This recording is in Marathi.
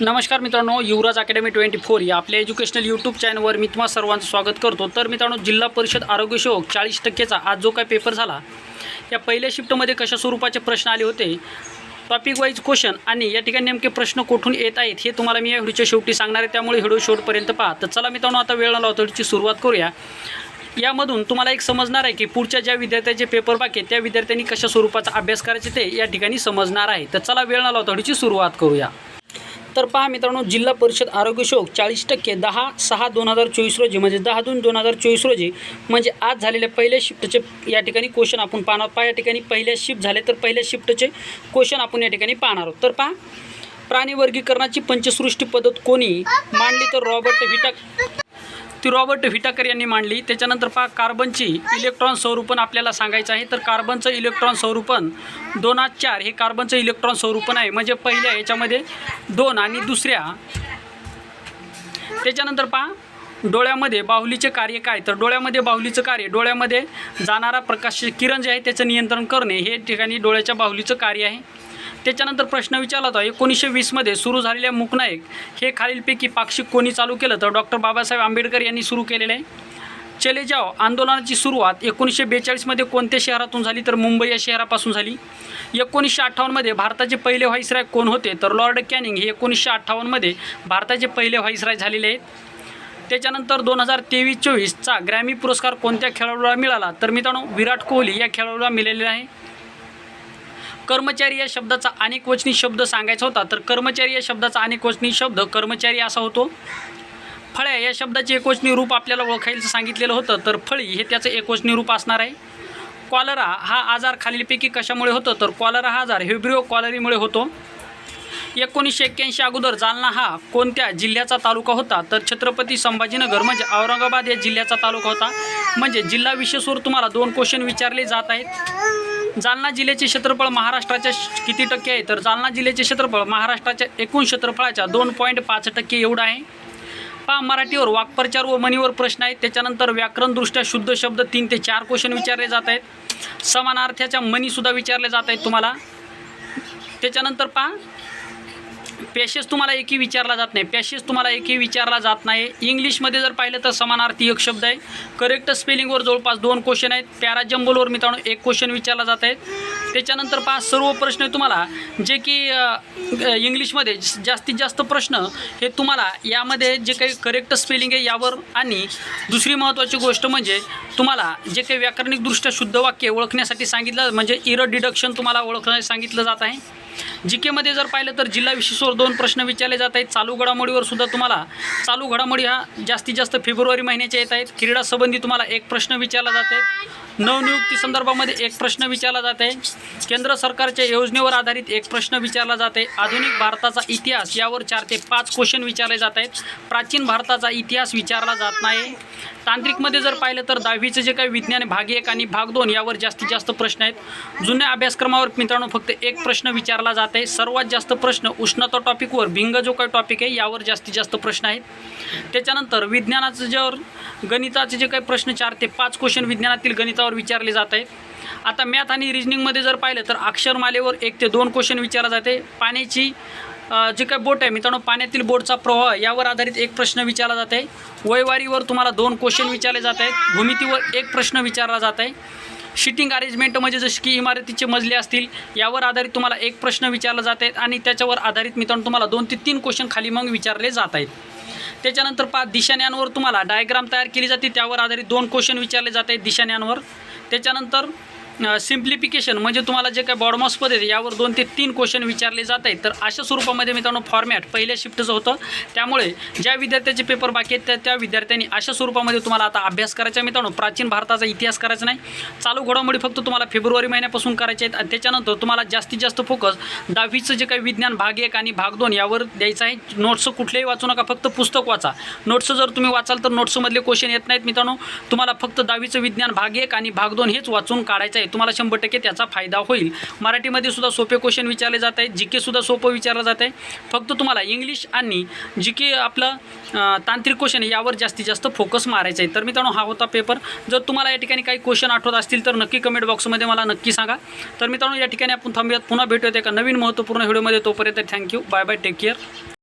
नमस्कार मित्रांनो युवराज अकॅडमी ट्वेंटी फोर या आपल्या एज्युकेशनल यूट्यूब चॅनलवर मी तुम्हाला सर्वांचं स्वागत करतो. तर मित्रांनो जिल्हा परिषद आरोग्य सेवक चाळीस टक्केचा आज जो काय पेपर झाला या पहिल्या शिफ्टमध्ये कशा स्वरूपाचे प्रश्न आले होते टॉपिक वाईज क्वेश्चन आणि या ठिकाणी नेमके प्रश्न कुठून येत आहेत हे तुम्हाला मी या व्हिडिओच्या शेवटी सांगणार आहे. त्यामुळे व्हिडिओ शेवटपर्यंत पहा. तर चला मित्रांनो आता वेळ लावतो व्हिडिओची सुरुवात करूया. यामधून तुम्हाला एक समजणार आहे की पुढच्या ज्या विद्यार्थ्याचे पेपर बाकी त्या विद्यार्थ्यांनी कशा स्वरूपाचा अभ्यास करायचे ते या ठिकाणी समजणार आहे. तर चला वेळ न लावता व्हिडिओची सुरुवात करूया. तर पहा मित्रांनो जिल्हा परिषद आरोग्य शोक चाळीस टक्के दहा सहा दोन हजार चोवीस रोजी म्हणजे दहा जून दोन हजार चोवीस रोजी म्हणजे आज झालेल्या पहिल्या शिफ्टचे या ठिकाणी क्वेश्चन आपण पाहणार पहा या ठिकाणी पहिल्या शिफ्ट झाले तर पहिल्या शिफ्टचे क्वेश्चन आपण या ठिकाणी पाहणार आहोत. तर पहा प्राणी वर्गीकरणाची पंचसृष्टी पद्धत कोणी मांडली तर रॉबर्ट व्हिटा ती रॉबर्ट व्हिटाकर यांनी मांडली. त्याच्यानंतर पहा कार्बनची इलेक्ट्रॉन स्वरूपण आपल्याला सांगायचं आहे. तर कार्बनचं इलेक्ट्रॉन स्वरूपण दोन आज चार हे कार्बनचं इलेक्ट्रॉन स्वरूपण आहे. म्हणजे पहिल्या याच्यामध्ये दोन आणि दुसऱ्या. त्याच्यानंतर पहा डोळ्यामध्ये बाहुलीचे कार्य काय? तर डोळ्यामध्ये बाहुलीचं कार्य डोळ्यामध्ये जाणारा प्रकाश किरण जे आहे त्याचं नियंत्रण करणे हे ठिकाणी डोळ्याच्या बाहुलीचं कार्य आहे. त्याच्यानंतर प्रश्न विचारला होता एकोणीसशे वीसमध्ये सुरू झालेल्या मुकनायक हे खालीलपैकी पाक्षिक कोणी चालू केलं तर डॉक्टर बाबासाहेब आंबेडकर यांनी सुरू केलेलं आहे. चले जाओ आंदोलनाची सुरुवात एकोणीसशे बेचाळीसमध्ये कोणत्या शहरातून झाली तर मुंबई या शहरापासून झाली? एकोणीसशे अठ्ठावन्नमध्ये भारताचे पहिले व्हाईसराय कोण होते तर लॉर्ड कॅनिंग हे एकोणीसशे अठ्ठावन्नमध्ये भारताचे पहिले व्हाईसराय झालेले आहेत. त्याच्यानंतर दोन हजार तेवीस चोवीसचा ग्रॅमी पुरस्कार कोणत्या खेळाडूला मिळाला? तर मित्रांनो विराट कोहली या खेळाडूला मिळालेला आहे. कर्मचारी या शब्दाचा अनेक वचनी शब्द सांगायचा होता. तर कर्मचारी या शब्दाचा अनेक वचनी शब्द कर्मचारी असा होतो. फळ्या या शब्दाचे एकवचनी रूप आपल्याला ओळखायचं सांगितलेलं होतं. तर फळी हे त्याचं एकवचनी रूप असणार आहे. कॉलरा हा आजार खालीलपैकी कशामुळे होतो? तर कॉलरा हा आजार हेब्रिओ कॉलरीमुळे होतो. एकोणीसशे एक्क्याऐंशी अगोदर जालना हा कोणत्या जिल्ह्याचा तालुका होता? तर छत्रपती संभाजीनगर म्हणजे औरंगाबाद या जिल्ह्याचा तालुका होता. म्हणजे जिल्हा विशेषवर तुम्हाला दोन क्वेश्चन विचारले जात आहेत. जालना जिल्ह्याचे क्षेत्रफळ महाराष्ट्राच्या किती टक्के आहे? तर जालना जिल्ह्याचे क्षेत्रफळ महाराष्ट्राच्या एकूण क्षेत्रफळाच्या दोन पॉईंट पाच टक्के एवढं आहे. पहा मराठीवर वाक्प्रचार व मनीवर प्रश्न आहेत. त्याच्यानंतर व्याकरणदृष्ट्या शुद्ध शब्द तीन ते चार क्वेश्चन विचारले जात आहेत. समानार्थ्याच्या मनीसुद्धा विचारले जात आहेत तुम्हाला. त्याच्यानंतर पहा पॅशेज तुम्हाला एकही विचारला जात नाही. पॅशेज तुम्हाला एकही विचारला जात नाही. इंग्लिशमध्ये जर पाहिलं तर समानार्थी एक शब्द आहे. करेक्ट स्पेलिंगवर जवळपास दोन क्वेश्चन आहेत. पॅरा जंबलवर मित्रांनो एक क्वेश्चन विचारला जात आहेत त्याच्यानंतर पाच सर्व प्रश्न तुम्हाला. जे की इंग्लिशमध्ये जास्तीत जास्त प्रश्न हे तुम्हाला यामध्ये जे काही करेक्ट स्पेलिंग आहे यावर आणि दुसरी महत्त्वाची गोष्ट म्हणजे तुम्हाला जे काही व्याकरणिकदृष्ट्या शुद्ध वाक्य ओळखण्यासाठी सांगितलं म्हणजे इर डिडक्शन तुम्हाला ओळखण्यास सांगितलं जात आहे. जी केमध्ये जर पाहिलं तर जिल्हा विशेषवर दोन प्रश्न विचारले जात आहेत. चालू घडामोडीवर सुद्धा तुम्हाला चालू घडामोडी हा जास्तीत जास्त फेब्रुवारी महिन्याच्या येत आहेत. क्रीडा संबंधी तुम्हाला एक प्रश्न विचारला जात आहे. नवनियुक्ती संदर्भामध्ये एक प्रश्न विचारला जात आहे. केंद्र सरकारच्या योजनेवर आधारित एक प्रश्न विचारला जात आहे. आधुनिक भारताचा इतिहास यावर चार ते पाच क्वेश्चन विचारले जात आहेत. प्राचीन भारताचा इतिहास विचारला जात नाही. तांत्रिकमध्ये जर पाहिलं तर दहावीचं जे काही विज्ञान आहे, भाग एक आणि भाग दोन यावर जास्तीत जास्त प्रश्न आहेत. जुन्या अभ्यासक्रमावर मित्रांनो फक्त एक प्रश्न विचारला जात आहे. सर्वात जास्त प्रश्न उष्णता टॉपिकवर भिंग जो काही टॉपिक आहे यावर जास्तीत जास्त प्रश्न आहेत. त्याच्यानंतर विज्ञानाचं जर गणिताचे जे काही प्रश्न चार ते पाच क्वेश्चन विज्ञानातील गणितावर विचारले जात आहेत. आता मॅथ आणि रिजनिंगमध्ये जर पाहिलं तर अक्षरमालेवर एक ते दोन क्वेश्चन विचारला जाते. पाण्याची जे काय बोट आहे मित्रांनो पाण्यातील बोटचा प्रवाह यावर आधारित एक प्रश्न विचारला जात आहे. वयवारीवर तुम्हाला दोन क्वेश्चन विचारले जात आहेत. भूमितीवर एक प्रश्न विचारला जात आहे. शिटिंग अरेंजमेंट म्हणजे जसे की इमारतीचे मजले असतील यावर आधारित तुम्हाला एक प्रश्न विचारला जात आहेत आणि त्याच्यावर आधारित मित्रांनो तुम्हाला दोन ते तीन क्वेश्चन खाली मग विचारले जात आहेत. त्याच्यानंतर पाच दिशान्यांवर तुम्हाला डायग्राम तयार केली जाते. त्यावर आधारित दोन क्वेश्चन विचारले जात आहेत दिशान्यांवर. त्याच्यानंतर सिम्प्लिफिकेशन म्हणजे तुम्हाला जे काही बॉडमॉस पद आहे यावर दोन ते तीन क्वेश्चन विचारले जात आहेत. तर अशा स्वरूपामध्ये मित्रांनो फॉर्मॅट पहिल्या शिफ्टचं होतं. त्यामुळे ज्या विद्यार्थ्याचे पेपर बाकी आहेत त्या त्या विद्यार्थ्यांनी अशा स्वरूपामध्ये तुम्हाला आता अभ्यास करायचा आहे मित्रांनो. प्राचीन भारताचा इतिहास करायचा नाही. चालू घडामोडी फक्त तुम्हाला फेब्रुवारी महिन्यापासून करायचे आहेत. आणि त्याच्यानंतर तुम्हाला जास्तीत जास्त फोकस दहावीचं जे काही विज्ञान भाग एक आणि भाग दोन यावर द्यायचं आहे. नोट्स कुठलेही वाचू नका फक्त पुस्तक वाचा. नोट्स जर तुम्ही वाचाल तर नोट्समधले क्वेश्चन येत नाहीत मित्रांनो. तुम्हाला फक्त दहावीचं विज्ञान भाग एक आणि भाग दोन हेच वाचून काढायचं आहे. तुम्हाला शंभर टक्के त्याचा फायदा होईल. मराठीमध्ये सुद्धा सोपे क्वेश्चन विचारले जात आहेत. जी केसुद्धा सोपं विचारलं जात आहे. फक्त तुम्हाला इंग्लिश आणि जी के आपलं तांत्रिक क्वेश्चन यावर जास्तीत जास्त फोकस मारायचा आहे. तर मित्रांनो हा होता पेपर जर तुम्हाला या ठिकाणी काही क्वेश्चन आठवत असतील तर नक्की कमेंट बॉक्समध्ये मला नक्की सांगा. तर मित्रांनो या ठिकाणी आपण थांबूयात. पुन्हा भेटूयात एका नवीन महत्त्वपूर्ण व्हिडिओमध्ये तोपर्यंत thank you bye bye take care